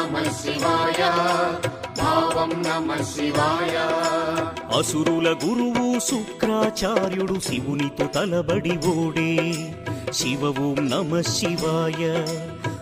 నమ శివాయ భావం నమ శివాయ అసురుల గురువు శుక్రాచార్యుడు శివునితో తలబడి ఓడే శివ ఓం నమ శివాయ